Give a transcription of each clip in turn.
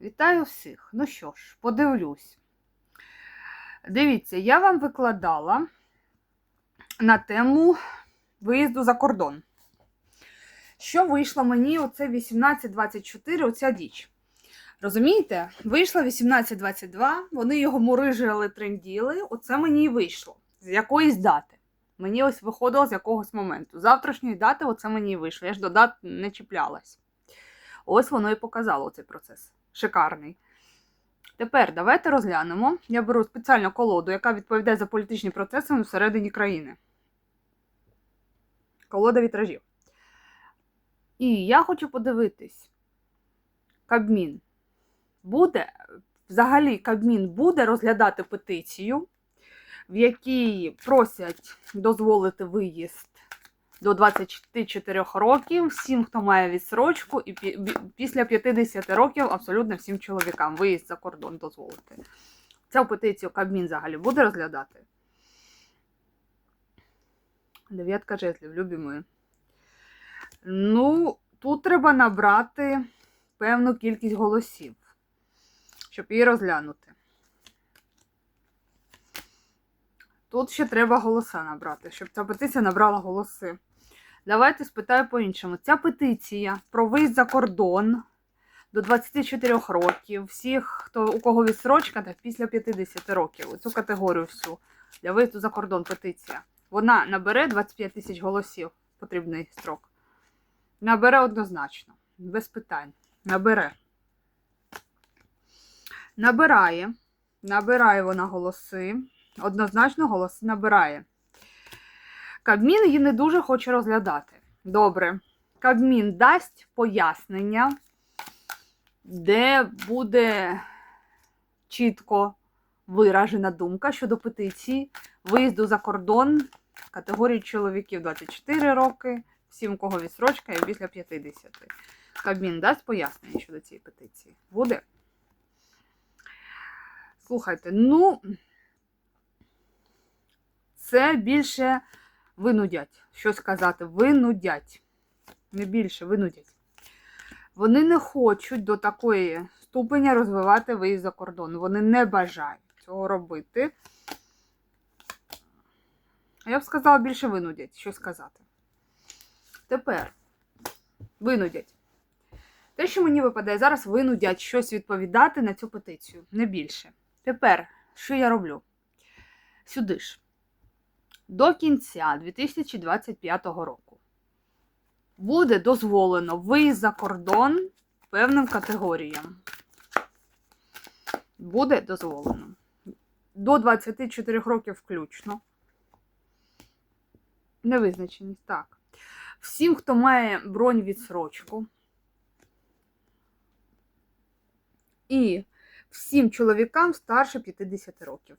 Вітаю всіх. Ну що ж, подивлюсь. Дивіться, я вам викладала на тему виїзду за кордон. Що вийшло мені оце 1824, оця діч. Розумієте? Вийшло 1822, вони його мурижили, тренділи. Оце мені і вийшло. З якоїсь дати. Мені ось виходило з якогось моменту. З Завтрашньої дати оце мені і вийшло. Я ж до дат не чіплялась. Ось воно і показало цей процес. Шикарний. Тепер давайте розглянемо. Я беру спеціальну колоду, яка відповідає за політичні процеси всередині країни. Колода вітражів. І я хочу подивитись. Кабмін буде, взагалі, Кабмін буде розглядати петицію, в якій просять дозволити виїзд до 24 років всім, хто має відсрочку, і після 50 років абсолютно всім чоловікам виїзд за кордон дозволити. Цю петицію Кабмін взагалі буде розглядати. Дев'ятка жезлів, любі. Ну, тут треба набрати певну кількість голосів, щоб її розглянути. Тут ще треба голоса набрати, щоб ця петиція набрала голоси. Давайте спитаю по-іншому. Ця петиція про виїзд за кордон до 24 років, всіх, хто у кого відсрочка, та після 50 років, цю категорію всю для виїзду за кордон петиція. Вона набере 25 тисяч голосів, потрібний строк. Набере однозначно, без питань. Набере. Набирає. Набирає вона голоси. Однозначно голоси набирає. Кабмін її не дуже хоче розглядати. Добре. Кабмін дасть пояснення, де буде чітко виражена думка щодо петиції виїзду за кордон категорії чоловіків 24 роки, всім, кого відсрочка і після 50. Кабмін дасть пояснення щодо цієї петиції. Буде? Слухайте, ну, це більше винудять. Що сказати? Винудять. Не більше, винудять. Вони не хочуть до такої ступеня розвивати виїзд за кордон. Вони не бажають цього робити. Я б сказала, більше винудять, що сказати. Тепер винудять. Те, що мені випадає зараз, винудять щось відповідати на цю петицію. Не більше. Тепер, що я роблю? Сюди ж. До кінця 2025 року буде дозволено виїзд за кордон певним категоріям. Буде дозволено. До 24 років включно. Невизначеність, так. Всім, хто має бронь відсрочку. І всім чоловікам старше 50 років.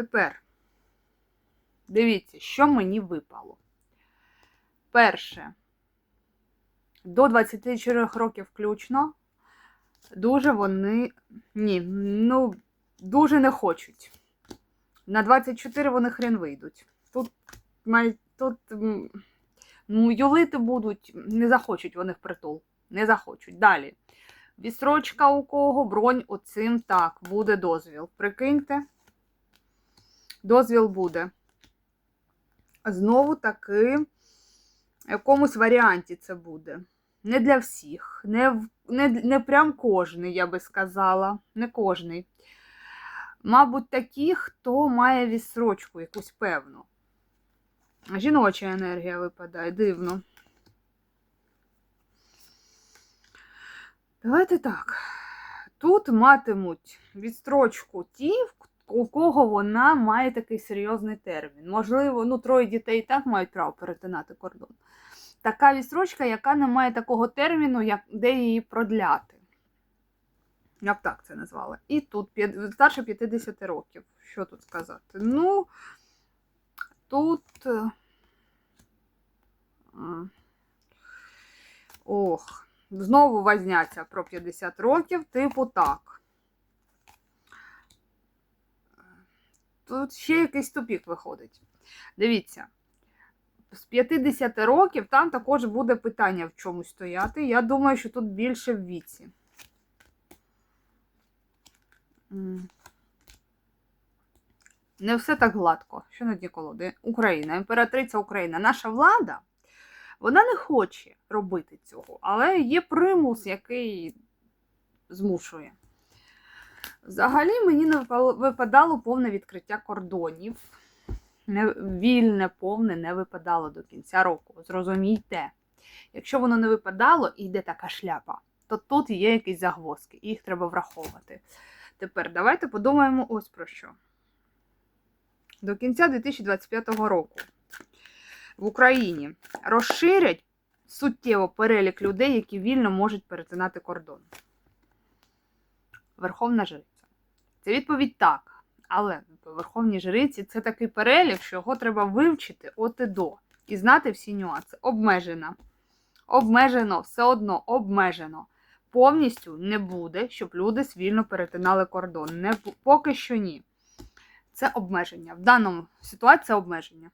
Тепер дивіться, що мені випало. Перше, до 24 років включно, дуже вони. Ні, ну, дуже не хочуть. На 24 вони хрен вийдуть. Тут тут ну, юлити будуть, не захочуть вони в притул. Не захочуть. Далі. Відстрочка у кого, бронь оцим так, буде дозвіл. Прикиньте, дозвіл буде. Знову таки, в якомусь варіанті це буде. Не для всіх, не, не, не прям кожний, я би сказала. Не кожний. Мабуть, такі, хто має відсрочку якусь певну. Жіноча енергія випадає, дивно. Давайте так. Тут матимуть відстрочку ті, у кого вона має такий серйозний термін. Можливо, ну, троє дітей і так мають право перетинати кордон. Така відстрочка, яка не має такого терміну, як, де її продляти. Я б так це назвала. І тут старше 50 років. Що тут сказати? Ну, тут. е, Ох, знову возняться про 50 років, типу так. Тут ще якийсь тупік виходить. Дивіться, з 50 років там також буде питання в чомусь стояти. Я думаю, що тут більше в віці. Не все так гладко. Що на дні колоди? Україна, імператриця Україна. Наша влада, вона не хоче робити цього, але є примус, який змушує. Взагалі мені не випадало повне відкриття кордонів. Не, вільне, повне не випадало до кінця року. Зрозумійте, якщо воно не випадало і йде така шляпа, то тут є якісь загвоздки, і їх треба враховувати. Тепер давайте подумаємо ось про що. До кінця 2025 року в Україні розширять суттєво перелік людей, які вільно можуть перетинати кордон. Верховна жриця. Це відповідь так. Але по Верховній жриці це такий перелік, що його треба вивчити от і до. І знати всі нюанси. Обмежена. Обмежено, все одно обмежено. Повністю не буде, щоб люди вільно перетинали кордон. Не, поки що ні. Це обмеження. В даному ситуації обмеження.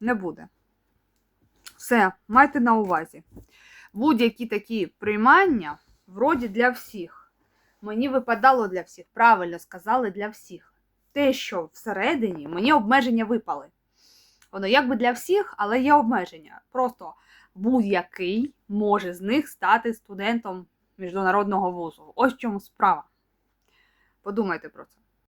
Не буде. Все, майте на увазі. Будь-які такі приймання вроді для всіх. Мені випадало для всіх. Правильно сказали для всіх. Те, що всередині мені обмеження випали. Воно якби для всіх, але є обмеження. Просто будь-який може з них стати студентом міжнародного вузу. Ось в чому справа. Подумайте про це.